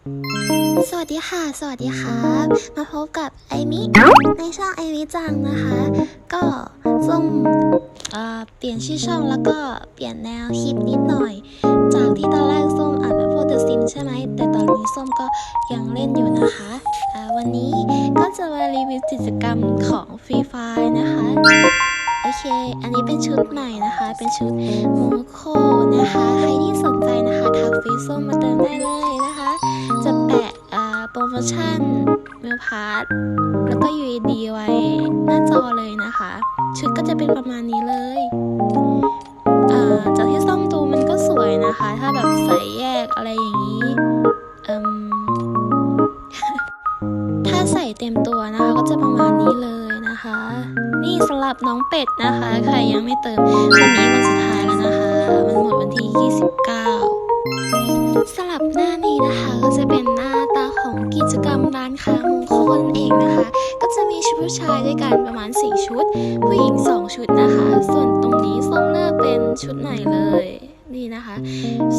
สวัสดีค่ะ สวัสดีค่ะมาพบกับไอมิในช่องไอมิจังนะคะ ก็ส้มเอ่อเปลี่ยนชื่อช่องแล้วก็เปลี่ยนแนวคลิปนิดหน่อย จากที่ตอนแรกส้มอ่านแบบพวกเดอะซิมใช่ไหม แต่ตอนนี้ส้มก็ยังเล่นอยู่นะคะวันนี้ก็จะมารีวิวกิจกรรมของฟรีไฟนะคะ โอเค อันนี้เป็นชุดใหม่นะคะ เป็นชุดโมโคนะคะ ใครที่สนใจนะคะทักฟีส้มมาเติมได้เลยนะคะ โปรโมชั่นเมลพาร์ทแล้วก็ UAD ไว้หน้าจอเลยนะคะ ชุดก็จะเป็นประมาณนี้เลยอ่าจากที่ซ่อมดูมันก็สวยนะคะ ถ้าแบบใส่แยกอะไรอย่างนี้ถ้าใส่เต็มตัวนะคะ ก็จะประมาณนี้เลยนะคะ นี่สำหรับน้องเป็ดนะคะ ใครยังไม่เติมวันนี้วันสุดท้ายแล้วนะคะ มันหมดวันที่ 29สลับหน้านี้นะคะก็จะเป็น จกรรมร้านค้ามงคลเองนะคะ ก็จะมีชุดผู้ชายด้วยกันประมาณ 4 ชุด ผู้หญิง 2 ชุดนะคะ ส่วนตรงนี้ส้มเลือกเป็นชุดไหนเลยนี่นะคะ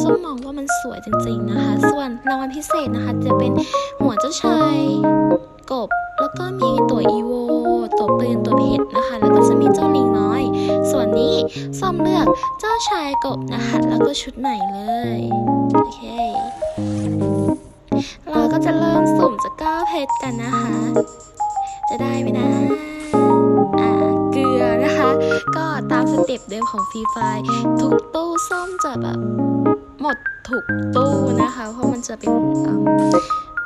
ส้มมองว่ามันสวยจริงๆนะคะ ส่วนรางวัลพิเศษนะคะ จะเป็นหัวเจ้าชายกบ แล้วก็มีตัวอีโวตัวปืนตัวเพชรนะคะ แล้วก็จะมีเจ้าลิงน้อย ส่วนนี้ส้มเลือกเจ้าชายกบนะคะ แล้วก็ชุดใหม่เลย โอเค สุ่มจากก้าเพชรกันนะคะ จะได้ไหมนะอ่าเกลือนะคะ ก็ตามสเต็ปเดิมของฟรีไฟทุกตู้ส้มจะแบบหมดทุกตู้นะคะ เพราะมันจะเป็น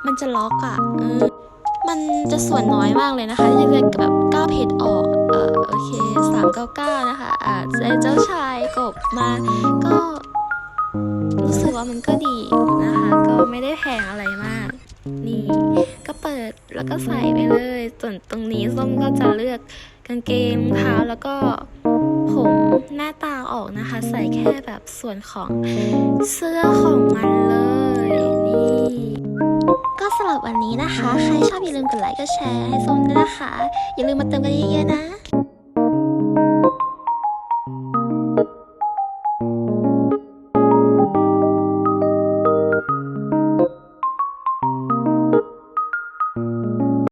มันจะล็อกอะ่ะเออมันจะส่วนน้อยมากเลยนะคะที่จะแบบก้าเพชรออกเออโอเคสามเก้าเก้านะคะอ่าเจ้าชายกบมาก็รู้สึกว่ามันก็ดีนะคะ ก็ไม่ได้แพงอะไรมาก นี่ ก็เปิดแล้วก็ใส่ไปเลย ส่วนตรงนี้ส้มก็จะเลือกกางเกงเท้าแล้วก็ผมหน้าตาออกนะคะ ใส่แค่แบบส่วนของเสื้อของมันเลยนี่ก็สำหรับวันนี้นะคะ ใครชอบอย่าลืมกดไลค์กดแชร์ให้ส้มด้วยนะคะ อย่าลืมมาเติมกันเยอะๆนะ